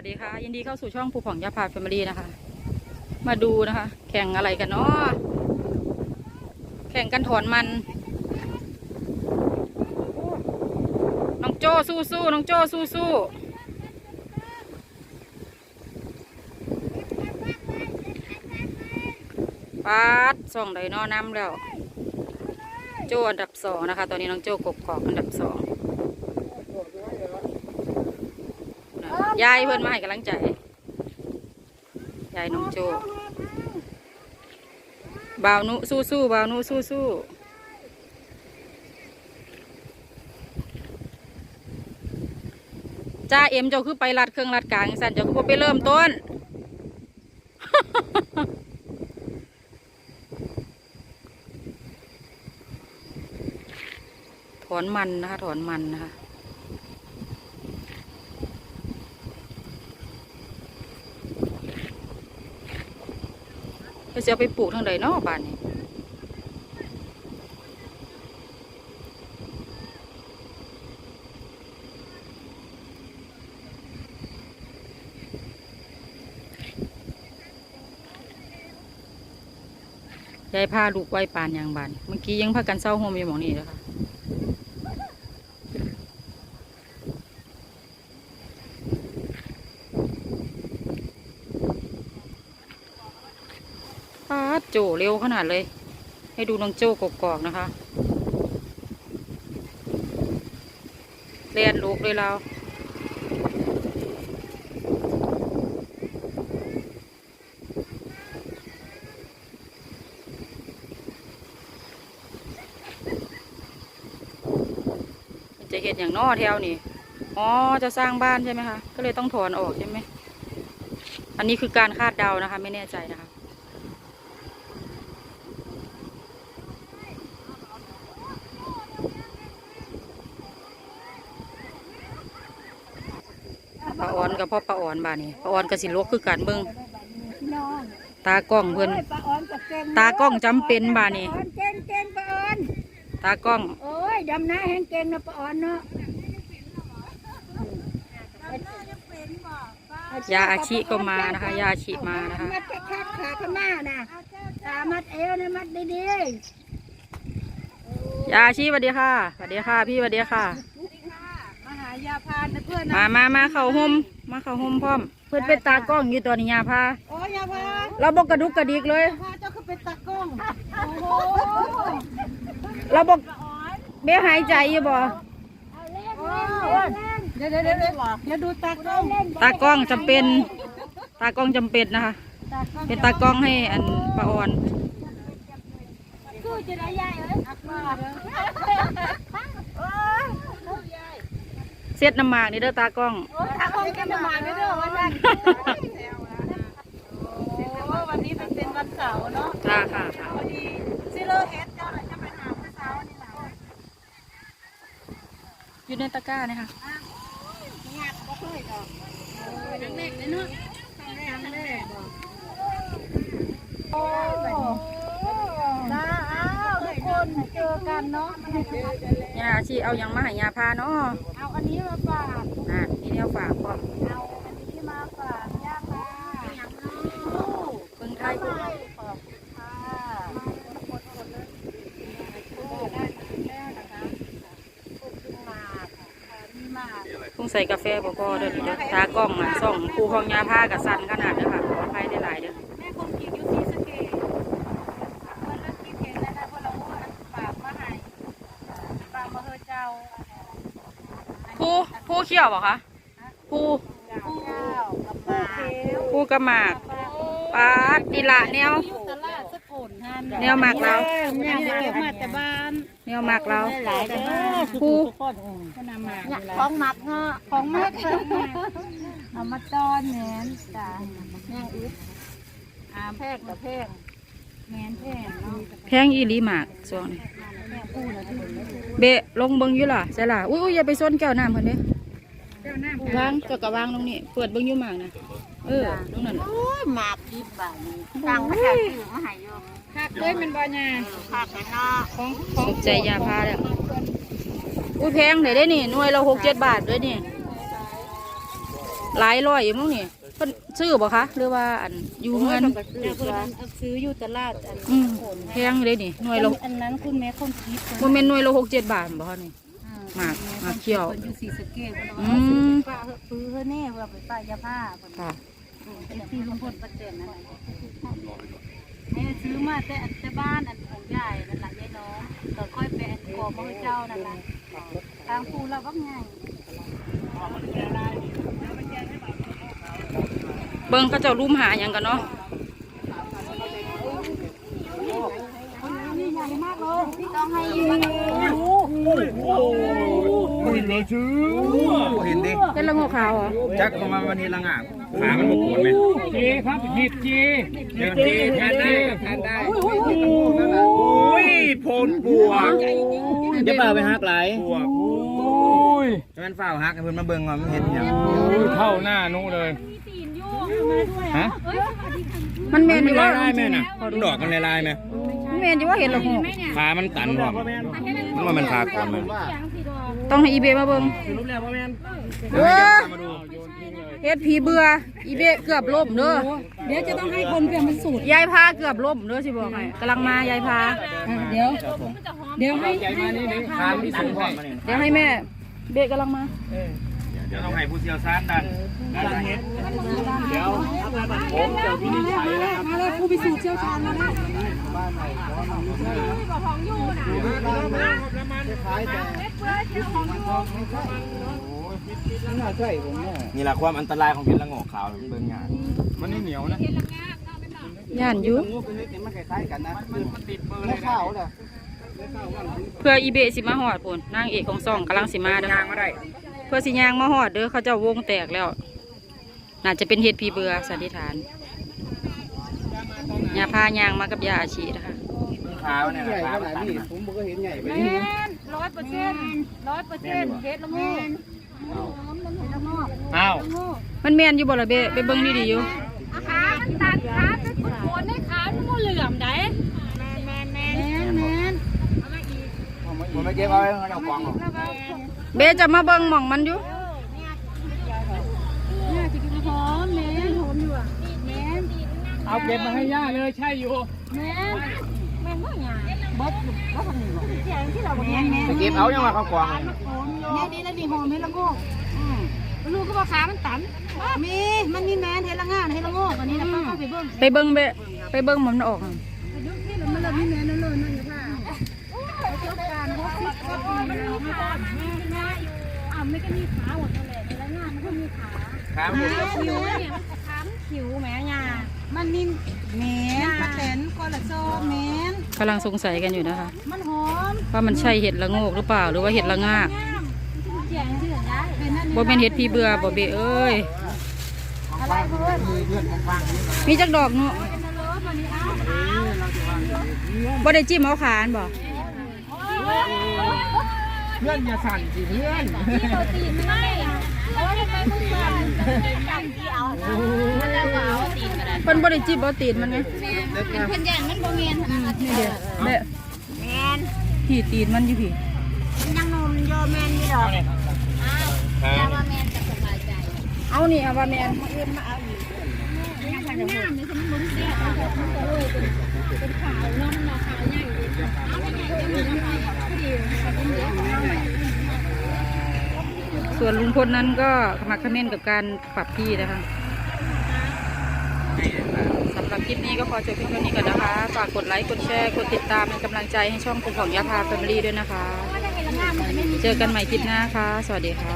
วัสดีค่ะ ยินดีเข้าสู่ช่องภูผ่องยาพาแฟมิลี่นะคะ มาดูนะคะ แข่งอะไรกันเนาะแข่งกันถอนมัน น้องโจ้สู้สู้น้องโจ้สู้สู้ปาดส่องไดนอน้ำแล้ว โจ้อันดับสองนะคะ ตอนนี้น้องโจ้กกอกอันดับสอง ยายเพื่อนมาให้กำลังใจ ยายน้องโจบ่าวนุสู้สู้บ่าวนุสู้สู้จ้าเอ็มเจ้าคือไปรัดเครื่องรัดกลางสันเจ้าคือไปเริ่มต้น ถอนมันนะคะ ถอนมันนะคะ เราจะไปปลูกทางใดเนอกบ้านนี้ยายพาลูกไว้ปานยางบาน เมื่อกี้ยังพากันเศร้าโฮมอยู่หมองนี่แล้วค่ะปาด โจเร็วขนาดเลย ให้ดูน้องโจกกอกนะคะเรียนลูกเลยเราจะเห็นอย่างนอแถวนี่ อ๋อ จะสร้างบ้านใช่ไหมคะ ก็เลยต้องถอนออกใช่ไหม อันนี้คือการคาดเดานะคะ ไม่แน่ใจนะคะ ปลาอ่อน กับพ่อปลาอ่อนบ้านนี่ปลาอ่อนกับสิลวกคือการเบิ่งพี่น้องตากล้องเพิ่นโอ้ยปลาออนกับเก่งตากล้องจำเป็นบ้านนี่ ปลาออนเก่งเก่งปลาออน ตากล้องโอ้ยดำน้าแห้งเก่งนะปลาออนเนาะยาอาชิก็มานะคะ ยาอาชิมานะคะ มัดแค่ขาขาข้างหน้านะตามัดเอวนะมัดดียาอาชิสวัสดีค่ะสวัสดีค่ะ พี่สวัสดีค่ะ ๆมาหายาพานนะเพื่อนนะมามามาเข้าห่ม มาเข้าห่มพร้อม เพื่อนเป็นตากล้องอยู่ตัวนี้ยาพาโอ้ยยาพานเราบอกกระดุกกระดิกเลยพาเจ้าก็เป็นตากล้องโอ้โหเราบอกเบี้ยหายใจอยู่บ่เดี๋ยวเดี๋ยวเดี๋ยวเดี๋ยวดูตากล้องตากล้องจำเป็น ตากล้องจำเป็นนะคะตากล้องเป็นตากล้องให้อันปลาอ่อนกูจะได้ใหญ่เลยอักมาเด้อเซ็ตน้ำหมากนี่เด้อตากล้อง โอ้ยตากล้องกันมาไม่เด้อวันนั้นโอ้วันนี้มันเป็นวันเสาร์เนาะค่ะค่ะค่ะพอดีซิเลอร์เฮดเจ้าหน่อยจะไปหาเมื่อเช้านี่แหละอยู่ในตะกร้าเนี่ยค่ะงานก็ค่อยดอกนังเล็กเลยเนาะนังเล็กโอ้จ้าอ้าวทุกคนเจอกันเนาะยาอาชีเอายังมาให้ยาพาเนาะเอาอันนี้มาฝากอะ เนี่ยฝากพร้อมเอาอันนี้มาฝากย่าค่ะอย่างน้เบิ่งไทยกูขอบคุณค่ะกดกดเลยได้แล้วนะคะขอบคุณมากค่ะมีมากต้องใส่กาแฟบ่พอเด้อนี่เด้อตากล้องอะส่องครูของยาพากับสันขนาดเด้อค่ะขออภัยได้หลายเด้อแม่คงกินอยู่ที่สเกตวันละกี่เพลแล้วนะเพราะเราฝากมาให้ฝากมาเฮอเจ้าผู้ผู้เขี้ยวบ่คะ ผู้เจ้ากับมาเขียวผู้กระหมากปาดดีละแนวอยู่ตลาดสกุลฮันแนวหมักเราเนี่ยเก็บมาแต่บ้านแนวหมากเราหลายแต่บ้านผู้ก็นำมาของหมักเนาะของหมักเอามาตอนแหนนจ้าแม่อึดอาแพกกับแพกแหนนแพกเนาะแพงอีหลีหมากช่วงนี้แม่กู้นะที่เห็นไหมเบะลงเบิ่งอยู่ล่ะใช่ล่ะอุ้ยอุ้ยอย่าไปซ้นแก้วน้ำเพิ่นเด้เจ้าหน้า วางเจ้ากะวางลงนี่เปิดเบิ่งอยู่หมากนะเออตรงนั้นน่ะโอ้ยหมากดิบบาทนี้สั่งมาจากที่มาให้อยู่คักเลยมันบ่ยาคักเลยเนาะของของสนใจยาพาแล้วอุ้ยแพงเลยได้นี่หน่วยละหกเจ็ดบาทด้วยนี่หลายร้อยอยู่มั้งนี่เพิ่นซื้อบ่คะหรือว่าอันอยู่เงินเดี๋ยวคนนั้นเอาซื้ออยู่ตลาดอันอืมแพงเลยนี่หน่วยละอันนั้นคุณแม่คนคิดบ่แม่นหน่วยละหกเจ็ดบาทบ่คะนี่ หมากหมากเขี้ยว คนอยู่สีสะเกดอืม ป้าซื้อเพื่อแน่เพื่อไปป้ายยาผ้าค่ะเป็นที่ลุงพลประเจนนั่นแหละให้ซื้อมาแต่แต่บ้านอันของยายนั่นแหละยายน้องต่อค่อยไปอันกอมือเจ้านั่นแหละทางภูเราบักไงเบิ่งเขาเจ้ารุมหาหยังกันเนาะ นี่ใหญ่มากเลยต้องให้ เห็นดิเป็นละงกขาวเหรอจักประมาณวันนี้ละงาขามันบกปวดไหมเจครับผิดเจเดินดีแทนได้แทนได้อุ้ยโพนปวกจะเปล่าไปฮักไหลปวกโอ้ยจะเป็นฝ้าวฮักให้เพิ่นมาเบิ่งว่ามันเห็นหยังเท่าหน้านู้เลยฮะมันแม่นอยู่ลาว่ายแม่น่ะดอกมันลายๆไหมมันแม่นอยู่ว่าเห็นละงกขามันตันบ่มันว่ามันขาคนมัน ต้องให้อีเบมาเบิ่งเดี๋ยวให้เจ้าพามาดูเฮ็ดผีเบื่ออีเบเกือบล่มเด้อเดี๋ยวจะต้องให้คนเปลี่ยนเป็นสูตรยายพาเกือบล่มเด้อสิบอกให้กำลังมายายพาเดี๋ยว เดี๋ยวให้ใจมานี่นี่ขาที่สูงให้เดี๋ยวให้แม่ เบกำลังมาเดี๋ยวต้องให้ผู้เชี่ยวชาญดันดันเฮ็ดเดี๋ยวผมจะวินิจฉัยนะครับมาเลยผู้พิสูจน์เชี่ยวชาญมาแล้วนี่ แหละความอันตรายของเห็ดละโงกขาวมันเบิ่งยากมันนี่เหนียวนะย่านอยู่มันคล้ายๆกันนะมันติดมือเลยนะเพื่ออีเบสิมาหอดพุ่นนางเอกของซองกำลังสิมาเด้อยางมาได้เพื่อสิยางมาหอดเด้อเขาเจ้าวงแตกแล้ว น่าจะเป็นเฮ็ดผีเบื่อสันนิษฐานยาพายางมากับยาอาชีนะคะขาวเนี่ยขามันตันนะแมน ร้อยเปอร์เซ็นต์ร้อยเปอร์เซ็นต์เฮ็ดละโงกเฮ็ดละโงกอ้าวมันแม่นอยู่บ่ล่ะเบไปเบิ่งดีๆอยู่ขามันตัดขาเป็นคนโคนให้ขามันบ่เหลื่อมได้แมนแมนแมนแมนผมไม่เก็บเอาไว้เอากองออกเบจะมาเบิ่งหม่องมันอยู่เนี่ยจะกินหอมแมนหอมอยู่อะแมนเอาเก็บมาให้ย่าเลยใช่อยู่แมนแมนว่าหยัง บ่บ่ทำนี่บ่เสียงที่เราบ่แมนแมนไปเก็บเอายังมาเขากองเลยเนี่ยนี่แล้วนี่หอมเฮ็ดละโงกอืมลูกก็ว่าขามันตัน มีมันมีแมนเฮ็ดละงานเฮ็ดละโงกอันนี้นะป้าเข้าไปเบิ่งไปเบิ่งเบไปเบิ่งหม่องมันออกอายุที่มันเริ่มมีแมนนั่นเลยนั่นอยู่ค่ะประสบการณ์60กว่าปีแล้วไม่ต้องแม่แม่อยู่อะไม่ก็มีขาหมดนั่นแหละเฮ็ดละงานมันก็มีขาขาแม่คิวเนี่ยมันขามันคิวแม่ยามันนี่แม่นปลาแตนกอละโซแม่น กำลังสงสัยกันอยู่นะคะ มันหอมว่ามันใช่เห็ดละโงกหรือเปล่าหรือว่าเห็ดละงากงามมันสิแจงชื่อได้เป็นนั่นบ่แม่นเห็ดพี่เบื่อบ่เบเอ้ยอะไรเพิ่นมีจักดอกเนาะเป็นนรกวันนี้เอาบ่ได้จิ้มเอาขานบ่เพื่อนอย่าสั่นสิเพื่อนที่เราตีนไม่เอาทำไมมึงสั่นจังที่เอามันจะเอาตีนก็ได้เพิ่นบ่ได้จิ้มเอาตีนมันไงเป็นเพิ่นย่านมันบ่แม่นนี่เด้อเบะแม่นพี่ตีนมันอยู่พี่ยังนมโยแม่นอยู่ดอกอ้าวแต่ว่าแม่นจะสบายใจเอานี่เอาว่าแม่นเอ็มมาเอาอีกยังพันงามเลยสมมุติเสียเอาแบบมันก็เลยเป็นเป็นขาวนมเนาะขาใหญ่ดิเอาไม่ใหญ่ก็มีน้ำมันพอดีค่ะเป็นเด็กเอาใหม่ส่วนลุงพลนั้นก็ขมักเขม้นกับการปรับที่นะคะสำห รับคลิปนี้ก็ขอจบเพียงเท่านี้ก่อนนะคะ ฝากกดไลค์ กดแชร์ กดติดตามเป็นกำลังใจให้ช่องคุณของยาพาแฟมิลี่ด้วยนะคะ เจอกันใหม่คลิปหน้าค่ะ สวัสดีค่ะ